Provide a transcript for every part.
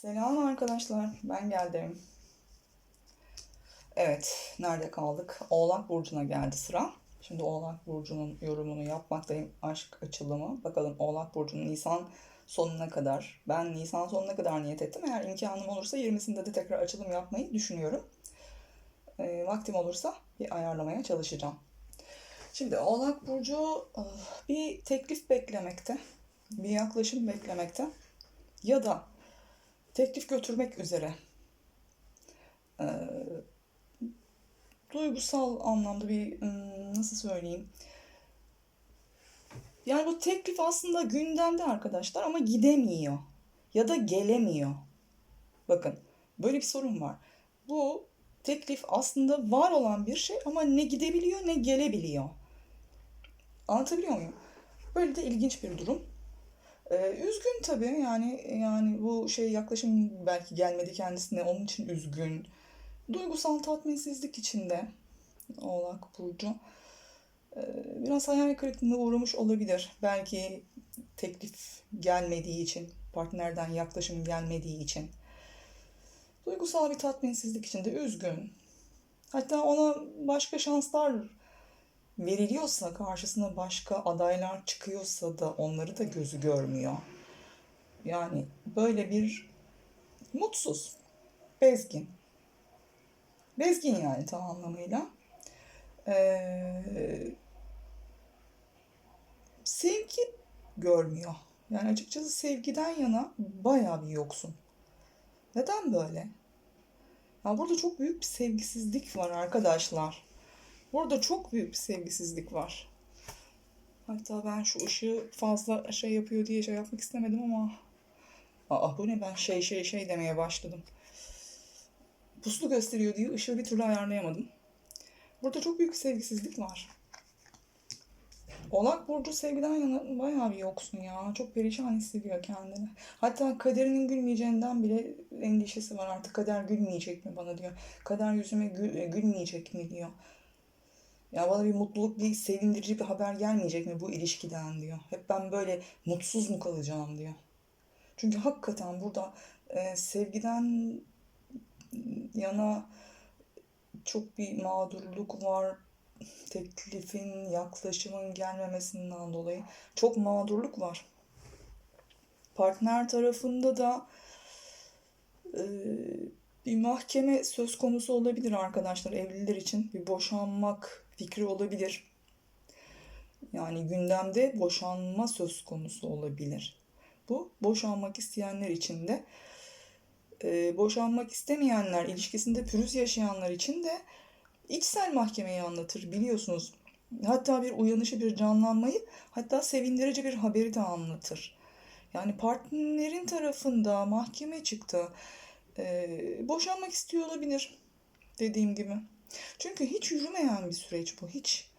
Selam arkadaşlar, ben geldim. Evet, nerede kaldık? Oğlak Burcu'na geldi sıra. Şimdi Oğlak Burcu'nun yorumunu yapmaktayım. Aşk açılımı. Bakalım Oğlak Burcu'nun Nisan sonuna kadar. Ben Nisan sonuna kadar niyet ettim. Eğer imkanım olursa 20'sinde de tekrar açılım yapmayı düşünüyorum. E, vaktim olursa bir ayarlamaya çalışacağım. Şimdi Oğlak Burcu ah, bir teklif beklemekte. Bir yaklaşım beklemekte. Ya da teklif götürmek üzere. Ee, duygusal anlamda bir ım, nasıl söyleyeyim? Yani bu teklif aslında gündemde arkadaşlar ama gidemiyor ya da gelemiyor. Bakın böyle bir sorun var. Bu teklif aslında var olan bir şey ama ne gidebiliyor ne gelebiliyor. Anlatabiliyor muyum? Böyle de ilginç bir durum. Ee, üzgün tabii yani yani bu şey yaklaşım belki gelmedi kendisine onun için üzgün. Duygusal tatminsizlik içinde Oğlak Burcu. Ee, biraz hayal kırıklığına uğramış olabilir. Belki teklif gelmediği için, partnerden yaklaşım gelmediği için. Duygusal bir tatminsizlik içinde üzgün. Hatta ona başka şanslar veriliyorsa, karşısına başka adaylar çıkıyorsa da onları da gözü görmüyor. Yani böyle bir mutsuz, bezgin. Bezgin yani tam anlamıyla. Ee, sevgi görmüyor. Yani açıkçası sevgiden yana bayağı bir yoksun. Neden böyle? Ya burada çok büyük bir sevgisizlik var arkadaşlar. Burada çok büyük bir sevgisizlik var. Hatta ben şu ışığı fazla şey yapıyor diye şey yapmak istemedim ama... Aa bu ne ben şey şey şey demeye başladım. Puslu gösteriyor diye ışığı bir türlü ayarlayamadım. Burada çok büyük sevgisizlik var. Oğlak Burcu sevgiden yana bayağı bir yoksun ya. Çok perişan hissediyor kendini. Hatta kaderinin gülmeyeceğinden bile endişesi var. Artık kader gülmeyecek mi bana diyor. Kader yüzüme gül, gülmeyecek mi diyor. Ya bana bir mutluluk, bir sevindirici bir haber gelmeyecek mi bu ilişkiden diyor. Hep ben böyle mutsuz mu kalacağım diyor. Çünkü hakikaten burada e, sevgiden yana çok bir mağdurluk var. Teklifin, yaklaşımın gelmemesinden dolayı çok mağdurluk var. Partner tarafında da e, bir mahkeme söz konusu olabilir arkadaşlar evliler için. Bir boşanmak fikri olabilir. Yani gündemde boşanma söz konusu olabilir. Bu boşanmak isteyenler için de e, boşanmak istemeyenler, ilişkisinde pürüz yaşayanlar için de içsel mahkemeyi anlatır biliyorsunuz. Hatta bir uyanışı, bir canlanmayı, hatta sevindirici bir haberi de anlatır. Yani partnerin tarafında mahkeme çıktı. E, boşanmak istiyor olabilir dediğim gibi. Çünkü hiç yürümeyen bir süreç bu, hiç.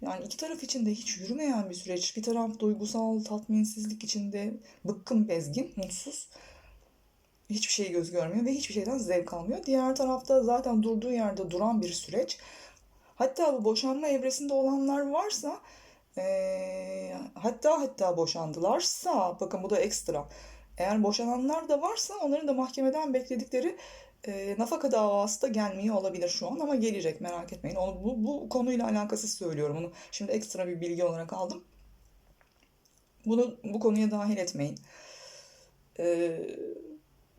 Yani iki taraf için de hiç yürümeyen bir süreç. Bir taraf duygusal tatminsizlik içinde bıkkın, bezgin, mutsuz. Hiçbir şey göz görmüyor ve hiçbir şeyden zevk almıyor. Diğer tarafta zaten durduğu yerde duran bir süreç. Hatta bu boşanma evresinde olanlar varsa ee, hatta hatta boşandılarsa bakın bu da ekstra. Eğer boşananlar da varsa onların da mahkemeden bekledikleri e, nafaka davası da gelmiyor olabilir şu an ama gelecek merak etmeyin. Onu, bu, bu konuyla alakasız söylüyorum onu. Şimdi ekstra bir bilgi olarak aldım. Bunu bu konuya dahil etmeyin. E,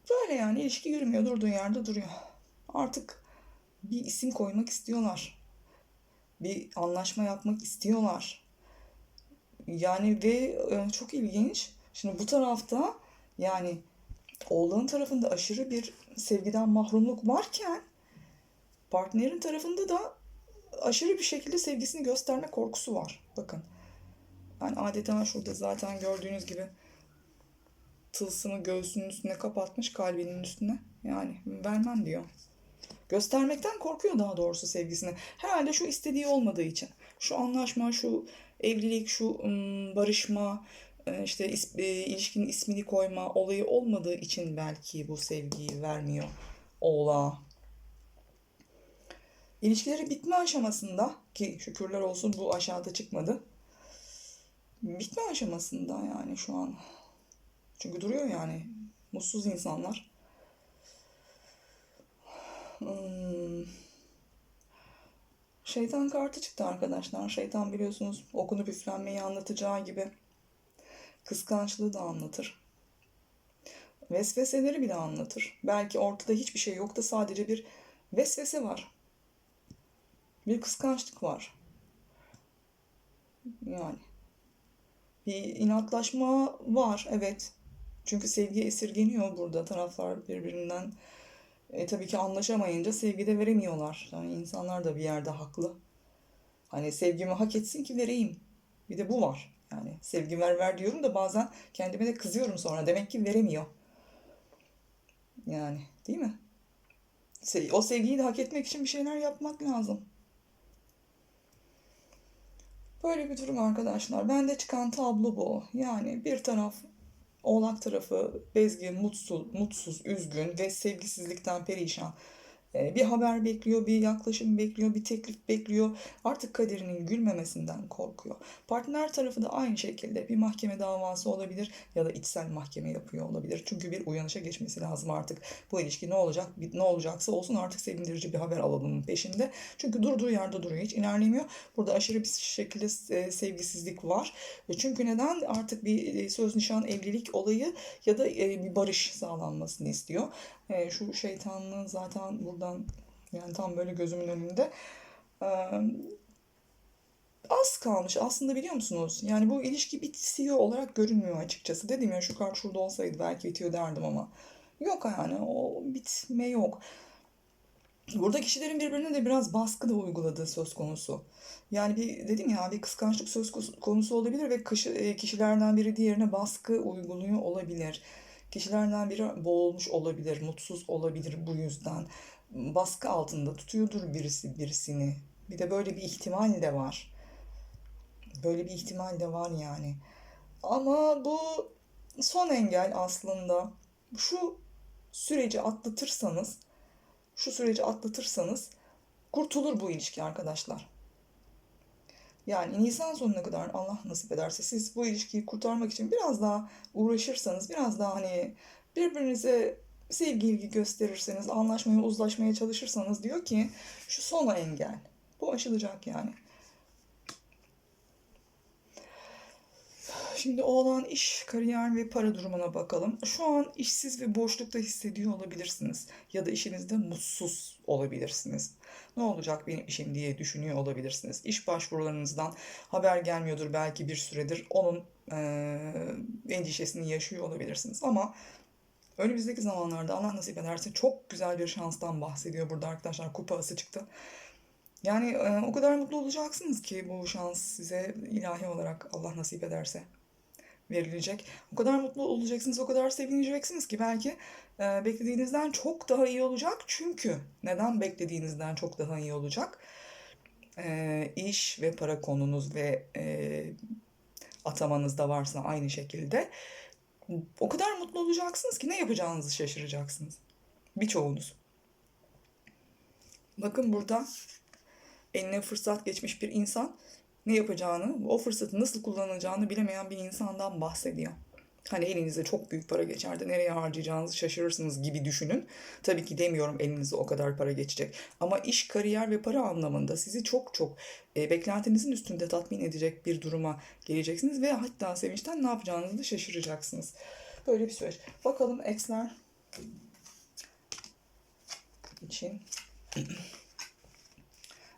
böyle yani ilişki yürümüyor durduğu yerde duruyor. Artık bir isim koymak istiyorlar. Bir anlaşma yapmak istiyorlar. Yani ve e, çok ilginç. Şimdi bu tarafta yani oğlanın tarafında aşırı bir sevgiden mahrumluk varken partnerin tarafında da aşırı bir şekilde sevgisini gösterme korkusu var. Bakın. Yani adeta şurada zaten gördüğünüz gibi tılsımı göğsünün üstüne kapatmış kalbinin üstüne. Yani vermem diyor. Göstermekten korkuyor daha doğrusu sevgisini. Herhalde şu istediği olmadığı için. Şu anlaşma, şu evlilik, şu barışma, işte is, e, ilişkinin ismini koyma olayı olmadığı için belki bu sevgiyi vermiyor oğlağa. İlişkileri bitme aşamasında ki şükürler olsun bu aşağıda çıkmadı. Bitme aşamasında yani şu an. Çünkü duruyor yani. Mutsuz insanlar. Hmm. Şeytan kartı çıktı arkadaşlar. Şeytan biliyorsunuz okunup üflenmeyi anlatacağı gibi kıskançlığı da anlatır. Vesveseleri bile anlatır. Belki ortada hiçbir şey yok da sadece bir vesvese var. Bir kıskançlık var. Yani bir inatlaşma var evet. Çünkü sevgi esirgeniyor burada. Taraflar birbirinden e, tabii ki anlaşamayınca sevgi de veremiyorlar. Yani insanlar da bir yerde haklı. Hani sevgimi hak etsin ki vereyim. Bir de bu var. Yani sevgi ver ver diyorum da bazen kendime de kızıyorum sonra. Demek ki veremiyor. Yani değil mi? O sevgiyi de hak etmek için bir şeyler yapmak lazım. Böyle bir durum arkadaşlar. Bende çıkan tablo bu. Yani bir taraf Oğlak tarafı bezgin, mutsuz, mutsuz, üzgün ve sevgisizlikten perişan. Ee, Bir haber bekliyor, bir yaklaşım bekliyor, bir teklif bekliyor. Artık kaderinin gülmemesinden korkuyor. Partner tarafı da aynı şekilde bir mahkeme davası olabilir ya da içsel mahkeme yapıyor olabilir. Çünkü bir uyanışa geçmesi lazım artık. Bu ilişki ne olacak, ne olacaksa olsun artık sevindirici bir haber alalım peşinde. Çünkü durduğu yerde duruyor, hiç ilerlemiyor. Burada aşırı bir şekilde e, sevgisizlik var. E, Çünkü neden? Artık bir e, söz nişan evlilik olayı ya da bir barış sağlanmasını istiyor. Şu şeytanlığın zaten buradan yani tam böyle gözümün önünde e, az kalmış aslında biliyor musunuz? Yani bu ilişki bitiyor olarak görünmüyor açıkçası. Dedim ya şu kart şurada olsaydı belki bitiyor derdim ama yok yani o bitme yok. Burada kişilerin birbirine de biraz baskı da uyguladığı söz konusu. Yani bir dedim ya bir kıskançlık söz konusu olabilir ve e, kişilerden biri diğerine baskı uyguluyor olabilir. Kişilerden biri boğulmuş olabilir, mutsuz olabilir bu yüzden. Baskı altında tutuyordur birisi birisini. Bir de böyle bir ihtimal de var. Böyle bir ihtimal de var yani. Ama bu son engel aslında. Şu süreci atlatırsanız, şu süreci atlatırsanız kurtulur bu ilişki arkadaşlar. Yani Nisan sonuna kadar Allah nasip ederse siz bu ilişkiyi kurtarmak için biraz daha uğraşırsanız, biraz daha hani birbirinize sevgi ilgi gösterirseniz, anlaşmaya, uzlaşmaya çalışırsanız diyor ki şu son engel. Bu aşılacak yani. Şimdi oğlan iş, kariyer ve para durumuna bakalım. Şu an işsiz ve boşlukta hissediyor olabilirsiniz. Ya da işinizde mutsuz olabilirsiniz. Ne olacak benim işim diye düşünüyor olabilirsiniz. İş başvurularınızdan haber gelmiyordur belki bir süredir. Onun eee, endişesini yaşıyor olabilirsiniz. Ama önümüzdeki zamanlarda Allah nasip ederse çok güzel bir şanstan bahsediyor burada arkadaşlar. Kupa ası çıktı. Yani e, o kadar mutlu olacaksınız ki bu şans size ilahi olarak Allah nasip ederse verilecek. O kadar mutlu olacaksınız, o kadar sevineceksiniz ki belki e, beklediğinizden çok daha iyi olacak. Çünkü neden beklediğinizden çok daha iyi olacak? E, iş ve para konunuz ve e, atamanız da varsa aynı şekilde o kadar mutlu olacaksınız ki ne yapacağınızı şaşıracaksınız. Birçoğunuz. Bakın burada eline fırsat geçmiş bir insan ne yapacağını, o fırsatı nasıl kullanacağını bilemeyen bir insandan bahsediyor. Hani elinize çok büyük para geçer de nereye harcayacağınızı şaşırırsınız gibi düşünün. Tabii ki demiyorum elinize o kadar para geçecek. Ama iş, kariyer ve para anlamında sizi çok çok e, beklentinizin üstünde tatmin edecek bir duruma geleceksiniz. Ve hatta sevinçten ne yapacağınızı da şaşıracaksınız. Böyle bir süreç. Bakalım X'ler için.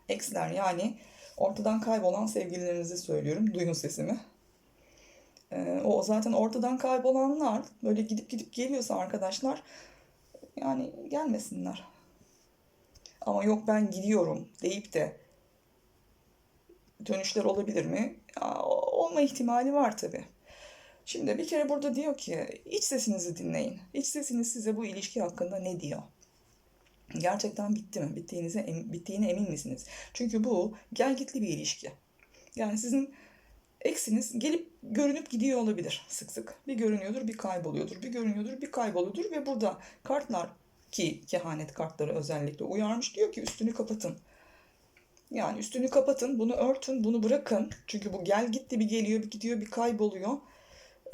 X'ler yani ortadan kaybolan sevgililerinizi söylüyorum. Duyun sesimi. Ee, o zaten ortadan kaybolanlar böyle gidip gidip geliyorsa arkadaşlar yani gelmesinler. Ama yok ben gidiyorum deyip de dönüşler olabilir mi? Ya, olma ihtimali var tabii. Şimdi bir kere burada diyor ki iç sesinizi dinleyin. İç sesiniz size bu ilişki hakkında ne diyor? Gerçekten bitti mi? Bittiğinize bittiğine emin misiniz? Çünkü bu gelgitli bir ilişki. Yani sizin eksiniz gelip görünüp gidiyor olabilir sık sık. Bir görünüyordur, bir kayboluyordur, bir görünüyordur, bir kayboluyordur ve burada kartlar ki kehanet kartları özellikle uyarmış diyor ki üstünü kapatın. Yani üstünü kapatın, bunu örtün, bunu bırakın. Çünkü bu gel gitti bir geliyor, bir gidiyor, bir kayboluyor.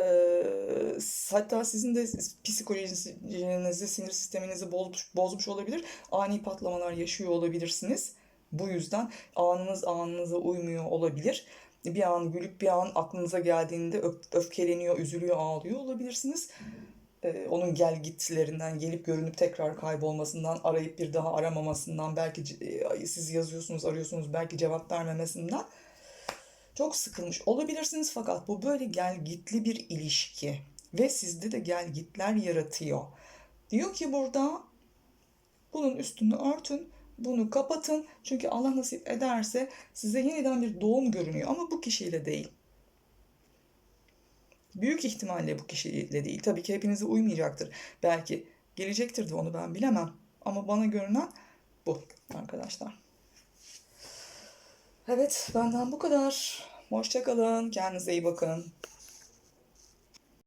Ee, hatta sizin de psikolojinizi, sinir sisteminizi bozmuş, bozmuş olabilir. Ani patlamalar yaşıyor olabilirsiniz. Bu yüzden anınız anınıza uymuyor olabilir. Bir an gülüp bir an aklınıza geldiğinde öf- öfkeleniyor, üzülüyor, ağlıyor olabilirsiniz. Ee, onun gel gitlerinden, gelip görünüp tekrar kaybolmasından, arayıp bir daha aramamasından, belki e, siz yazıyorsunuz, arıyorsunuz, belki cevap vermemesinden çok sıkılmış olabilirsiniz fakat bu böyle gel gitli bir ilişki ve sizde de gel gitler yaratıyor. Diyor ki burada bunun üstünü örtün, bunu kapatın. Çünkü Allah nasip ederse size yeniden bir doğum görünüyor ama bu kişiyle değil. Büyük ihtimalle bu kişiyle değil. Tabii ki hepinize uymayacaktır. Belki gelecektir de onu ben bilemem. Ama bana görünen bu arkadaşlar. Evet, benden bu kadar. Hoşça kalın. Kendinize iyi bakın.